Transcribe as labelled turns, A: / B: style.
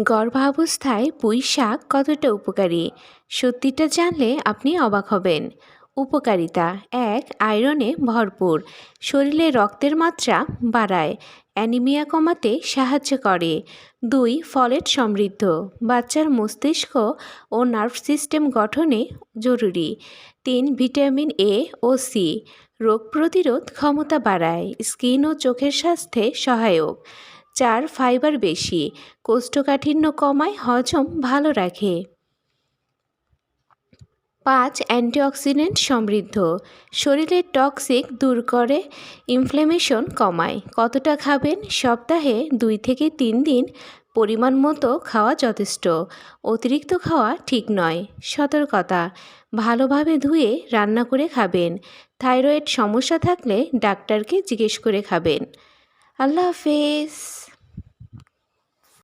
A: গর্ভাবস্থায় পুঁই শাক কতটা উপকারী? সত্যিটা জানলে আপনি অবাক হবেন। উপকারিতা এক, আয়রনে ভরপুর। শরীরে রক্তের মাত্রা বাড়ায়। অ্যানিমিয়া কমাতে সাহায্য করে। দুই, ফলেট সমৃদ্ধ। বাচ্চার মস্তিষ্ক ও নার্ভ সিস্টেম গঠনে জরুরি। তিন, ভিটামিন এ ও সি। রোগ প্রতিরোধ ক্ষমতা বাড়ায়। স্কিন ও চোখের স্বাস্থ্যে সহায়ক। চার ফাইবার বেশি, কোষ্ঠকাঠিন্য কমায়, হজম ভালো রাখে। পাঁচ, অ্যান্টিঅক্সিডেন্ট সমৃদ্ধ শরীরের টক্সিক দূর করে ইনফ্লেমেশন কমায়। কতটা খাবেন? সপ্তাহে দুই থেকে তিন দিন পরিমাণ মতো খাওয়া যথেষ্ট। অতিরিক্ত খাওয়া ঠিক নয়, সতর্কতা। ভালোভাবে ধুয়ে রান্না করে খাবেন। থাইরয়েড সমস্যা থাকলে ডাক্তারকে জিজ্ঞেস করে খাবেন। আল্লাহ হাফেজ।